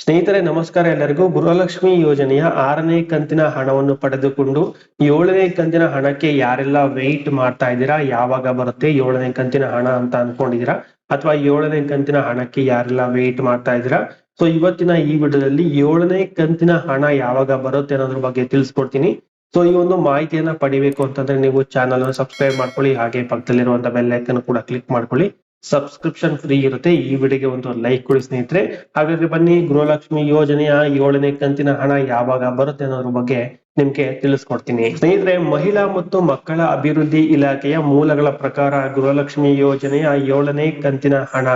ಸ್ನೇಹಿತರೆ, ನಮಸ್ಕಾರ ಎಲ್ಲರಿಗೂ. ಗೃಹಲಕ್ಷ್ಮಿ ಯೋಜನೆಯ ಆರನೇ ಕಂತಿನ ಹಣವನ್ನು ಪಡೆದುಕೊಂಡು ಏಳನೇ ಕಂತಿನ ಹಣಕ್ಕೆ ಯಾರೆಲ್ಲ ವೆಯ್ಟ್ ಮಾಡ್ತಾ ಇದ್ದೀರಾ, ಯಾವಾಗ ಬರುತ್ತೆ, ಏಳನೇ ಕಂತಿನ ಹಣ ಅಂತ ಅನ್ಕೊಂಡಿದೀರಾ ಅಥವಾ ಏಳನೇ ಕಂತಿನ ಹಣಕ್ಕೆ ಯಾರೆಲ್ಲ ವೆಯ್ಟ್ ಮಾಡ್ತಾ ಇದ್ದೀರಾ? ಸೊ ಇವತ್ತಿನ ಈ ವಿಡಿಯೋದಲ್ಲಿ ಏಳನೇ ಕಂತಿನ ಹಣ ಯಾವಾಗ ಬರುತ್ತೆ ಅನ್ನೋದ್ರ ಬಗ್ಗೆ ತಿಳಿಸ್ಕೊಡ್ತೀನಿ. ಸೊ ಈ ಒಂದು ಮಾಹಿತಿಯನ್ನ ಪಡಿಬೇಕು ಅಂತಂದ್ರೆ ನೀವು ಚಾನಲ್ ಅನ್ನು ಸಬ್ಸ್ಕ್ರೈಬ್ ಮಾಡ್ಕೊಳ್ಳಿ, ಹಾಗೆ ಪಕ್ಕದಲ್ಲಿರುವಂತ ಬೆಲ್ ಕೂಡ ಕ್ಲಿಕ್ ಮಾಡ್ಕೊಳ್ಳಿ. ಸಬ್ಸ್ಕ್ರಿಪ್ಷನ್ ಫ್ರೀ ಇರುತ್ತೆ. ಈ ವಿಡಿಯೋಗೆ ಒಂದು ಲೈಕ್ ಕೊಡಿ ಸ್ನೇಹಿತರೆ. ಹಾಗಾದ್ರೆ ಬನ್ನಿ, ಗೃಹಲಕ್ಷ್ಮಿ ಯೋಜನೆಯ ಏಳನೇ ಕಂತಿನ ಹಣ ಯಾವಾಗ ಬರುತ್ತೆ ಅನ್ನೋದ್ರ ಬಗ್ಗೆ ನಿಮ್ಗೆ ತಿಳಿಸ್ಕೊಡ್ತೀನಿ. ಸ್ನೇಹಿತರೆ, ಮಹಿಳಾ ಮತ್ತು ಮಕ್ಕಳ ಅಭಿವೃದ್ಧಿ ಇಲಾಖೆಯ ಮೂಲಗಳ ಪ್ರಕಾರ ಗೃಹಲಕ್ಷ್ಮಿ ಯೋಜನೆಯ ಏಳನೇ ಕಂತಿನ ಹಣ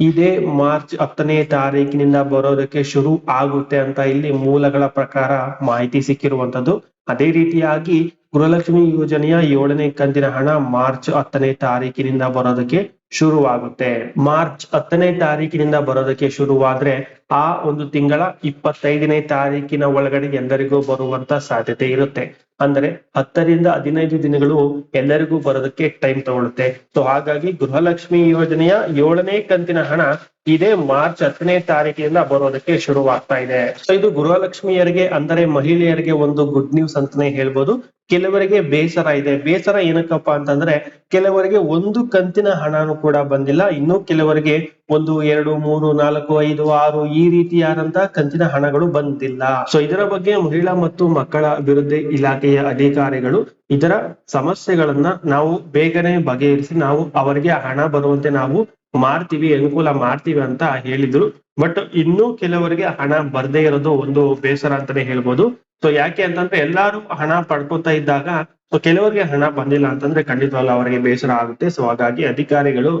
ಇದೇ ಮಾರ್ಚ್ ಹತ್ತನೇ ತಾರೀಕಿನಿಂದ ಬರೋದಕ್ಕೆ ಶುರು ಆಗುತ್ತೆ ಅಂತ ಇಲ್ಲಿ ಮೂಲಗಳ ಪ್ರಕಾರ ಮಾಹಿತಿ ಸಿಕ್ಕಿರುವಂತದ್ದು ಅದೇ ರೀತಿಯಾಗಿ ಗೃಹಲಕ್ಷ್ಮಿ ಯೋಜನೆಯ ಏಳನೇ ಕಂತಿನ ಹಣ ಮಾರ್ಚ್ ಹತ್ತನೇ ತಾರೀಕಿನಿಂದ ಬರೋದಕ್ಕೆ ಶುರುವಾಗುತ್ತೆ. ಮಾರ್ಚ್ ಹತ್ತನೇ ತಾರೀಕಿನಿಂದ ಬರೋದಕ್ಕೆ ಶುರುವಾದ್ರೆ ಆ ಒಂದು ತಿಂಗಳ ಇಪ್ಪತ್ತೈದನೇ ತಾರೀಕಿನ ಒಳಗಡೆ ಎಲ್ಲರಿಗೂ ಬರುವಂತ ಸಾಧ್ಯತೆ ಇರುತ್ತೆ. ಅಂದ್ರೆ ಹತ್ತರಿಂದ ಹದಿನೈದು ದಿನಗಳು ಎಲ್ಲರಿಗೂ ಬರೋದಕ್ಕೆ ಟೈಮ್ ತಗೊಳುತ್ತೆ. ಸೊ ಹಾಗಾಗಿ ಗೃಹಲಕ್ಷ್ಮಿ ಯೋಜನೆಯ ಏಳನೇ ಕಂತಿನ ಹಣ ಇದೇ ಮಾರ್ಚ್ ಹತ್ತನೇ ತಾರೀಕಿನಿಂದ ಬರೋದಕ್ಕೆ ಶುರುವಾಗ್ತಾ ಇದೆ. ಸೊ ಇದು ಗೃಹಲಕ್ಷ್ಮಿಯರಿಗೆ ಅಂದರೆ ಮಹಿಳೆಯರಿಗೆ ಒಂದು ಗುಡ್ ನ್ಯೂಸ್ ಅಂತಾನೆ ಹೇಳ್ಬೋದು. ಕೆಲವರಿಗೆ ಬೇಸರ ಇದೆ. ಬೇಸರ ಏನಕ್ಕಪ್ಪ ಅಂತಂದ್ರೆ ಕೆಲವರಿಗೆ ಒಂದು ಕಂತಿನ ಹಣನೂ ಕೂಡ ಬಂದಿಲ್ಲ. ಇನ್ನು ಕೆಲವರಿಗೆ ಒಂದು, ಎರಡು, ಮೂರು, ನಾಲ್ಕು, ಐದು, ಆರು ಈ ರೀತಿಯಾದಂತಹ ಕಂತಿನ ಹಣಗಳು ಬಂದಿಲ್ಲ. ಸೊ ಇದರ ಬಗ್ಗೆ ಮಹಿಳಾ ಮತ್ತು ಮಕ್ಕಳ ಅಭಿವೃದ್ಧಿ ಇಲಾಖೆಯ ಅಧಿಕಾರಿಗಳು ಇದರ ಸಮಸ್ಯೆಗಳನ್ನ ನಾವು ಬೇಗನೆ ಬಗೆಹರಿಸಿ ನಾವು ಅವರಿಗೆ ಹಣ ಬರುವಂತೆ ನಾವು ಮಾಡ್ತೀವಿ, ಅನುಕೂಲ ಮಾಡ್ತೀವಿ ಅಂತ ಹೇಳಿದ್ರು. ಬಟ್ ಇನ್ನೂ ಕೆಲವರಿಗೆ ಹಣ ಬರದೇ ಇರೋದು ಒಂದು ಬೇಸರ ಅಂತಾನೆ ಹೇಳ್ಬೋದು. ಸೊ ಯಾಕೆ ಅಂತಂದ್ರೆ ಎಲ್ಲಾರು ಹಣ ಪಡ್ಕೊತಾ ಇದ್ದಾಗ ಸೊ ಕೆಲವರಿಗೆ ಹಣ ಬಂದಿಲ್ಲ ಅಂತಂದ್ರೆ ಖಂಡಿತವಾಗ್ಲೂ ಅವರಿಗೆ ಬೇಸರ ಆಗುತ್ತೆ. ಸೊ ಹಾಗಾಗಿ ಅಧಿಕಾರಿಗಳು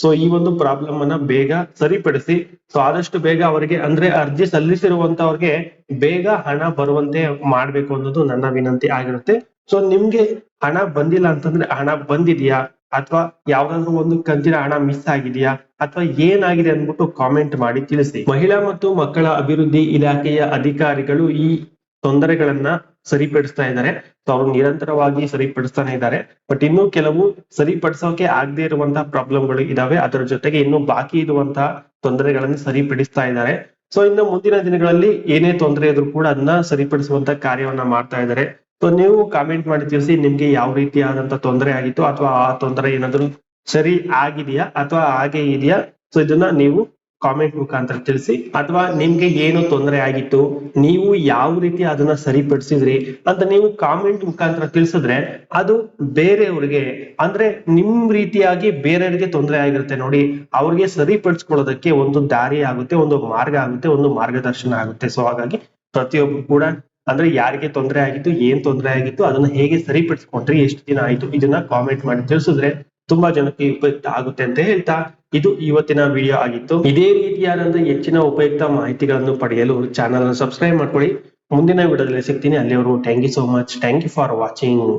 ಸೊ ಈ ಒಂದು ಪ್ರಾಬ್ಲಮ್ ಅನ್ನ ಬೇಗ ಸರಿಪಡಿಸಿ ಸೊ ಆದಷ್ಟು ಬೇಗ ಅವರಿಗೆ ಅಂದ್ರೆ ಅರ್ಜಿ ಸಲ್ಲಿಸಿರುವಂತವ್ರಿಗೆ ಬೇಗ ಹಣ ಬರುವಂತೆ ಮಾಡ್ಬೇಕು ಅನ್ನೋದು ನನ್ನ ವಿನಂತಿ ಆಗಿರುತ್ತೆ. ಸೊ ನಿಮ್ಗೆ ಹಣ ಬಂದಿಲ್ಲ ಅಂತಂದ್ರೆ ಹಣ ಬಂದಿದ್ಯಾ? ಅಥವಾ ಯಾವ್ದಾದ್ರು ಒಂದು ಕಂತಿನ ಹಣ ಮಿಸ್ ಆಗಿದೆಯಾ? ಅಥವಾ ಏನಾಗಿದೆ ಅಂದ್ಬಿಟ್ಟು ಕಾಮೆಂಟ್ ಮಾಡಿ ತಿಳಿಸಿ. ಮಹಿಳಾ ಮತ್ತು ಮಕ್ಕಳ ಅಭಿವೃದ್ಧಿ ಇಲಾಖೆಯ ಅಧಿಕಾರಿಗಳು ಈ ತೊಂದರೆಗಳನ್ನ ಸರಿಪಡಿಸ್ತಾ ಇದ್ದಾರೆ. ಸೊ ಅವರು ನಿರಂತರವಾಗಿ ಸರಿಪಡಿಸ್ತಾನೆ ಇದ್ದಾರೆ. ಬಟ್ ಇನ್ನು ಕೆಲವು ಸರಿಪಡಿಸೋಕೆ ಆಗದೆ ಇರುವಂತಹ ಪ್ರಾಬ್ಲಮ್ಗಳು ಇದಾವೆ. ಅದರ ಜೊತೆಗೆ ಇನ್ನು ಬಾಕಿ ಇರುವಂತಹ ತೊಂದರೆಗಳನ್ನು ಸರಿಪಡಿಸ್ತಾ ಇದ್ದಾರೆ. ಸೊ ಇನ್ನು ಮುಂದಿನ ದಿನಗಳಲ್ಲಿ ಏನೇ ತೊಂದರೆ ಇದ್ರು ಕೂಡ ಅದನ್ನ ಸರಿಪಡಿಸುವಂತ ಕಾರ್ಯವನ್ನ ಮಾಡ್ತಾ ಇದ್ದಾರೆ. ಸೊ ನೀವು ಕಾಮೆಂಟ್ ಮಾಡಿ ತಿಳಿಸಿ ನಿಮ್ಗೆ ಯಾವ ರೀತಿಯಾದಂತ ತೊಂದರೆ ಆಗಿತ್ತು ಅಥವಾ ಆ ತೊಂದರೆ ಏನಾದ್ರು ಸರಿ ಆಗಿದೆಯಾ ಅಥವಾ ಹಾಗೆ ಇದೆಯಾ? ಸೊ ಇದನ್ನ ನೀವು ಕಾಮೆಂಟ್ ಮುಖಾಂತರ ತಿಳಿಸಿ. ಅಥವಾ ನಿಮ್ಗೆ ಏನು ತೊಂದರೆ ಆಗಿತ್ತು, ನೀವು ಯಾವ ರೀತಿ ಅದನ್ನ ಸರಿಪಡಿಸಿದ್ರಿ ಅಂತ ನೀವು ಕಾಮೆಂಟ್ ಮುಖಾಂತರ ತಿಳಿಸಿದ್ರೆ ಅದು ಬೇರೆಯವ್ರಿಗೆ, ಅಂದ್ರೆ ನಿಮ್ ರೀತಿಯಾಗಿ ಬೇರೆಯವ್ರಿಗೆ ತೊಂದರೆ ಆಗಿರುತ್ತೆ ನೋಡಿ, ಅವ್ರಿಗೆ ಸರಿಪಡಿಸ್ಕೊಳ್ಳೋದಕ್ಕೆ ಒಂದು ದಾರಿ ಆಗುತ್ತೆ, ಒಂದು ಮಾರ್ಗ ಆಗುತ್ತೆ, ಒಂದು ಮಾರ್ಗದರ್ಶನ ಆಗುತ್ತೆ. ಸೊ ಹಾಗಾಗಿ ಪ್ರತಿಯೊಬ್ರು ಕೂಡ, ಅಂದ್ರೆ ಯಾರಿಗೆ ತೊಂದರೆ ಆಗಿತ್ತು, ಏನ್ ತೊಂದರೆ ಆಗಿತ್ತು, ಅದನ್ನ ಹೇಗೆ ಸರಿಪಡಿಸ್ಕೊಂಡ್ರಿ, ಎಷ್ಟು ದಿನ ಆಯ್ತು, ಇದನ್ನ ಕಾಮೆಂಟ್ ಮಾಡಿ ತಿಳಿಸಿದ್ರೆ ತುಂಬಾ ಜನಕ್ಕೆ ಉಪಯುಕ್ತ ಆಗುತ್ತೆ ಅಂತ ಹೇಳ್ತಾ ಇದು ಇವತ್ತಿನ ವಿಡಿಯೋ ಆಗಿತ್ತು. ಇದೇ ರೀತಿಯಾದಂತಹ ಹೆಚ್ಚಿನ ಉಪಯುಕ್ತ ಮಾಹಿತಿಗಳನ್ನು ಪಡೆಯಲು ಚಾನಲ್ ಸಬ್ಸ್ಕ್ರೈಬ್ ಮಾಡ್ಕೊಳ್ಳಿ. ಮುಂದಿನ ವಿಡಿಯೋದಲ್ಲಿ ಸಿಗ್ತೀನಿ. ಅಲ್ಲಿವರೆಗೂ thank you so much thank you for watching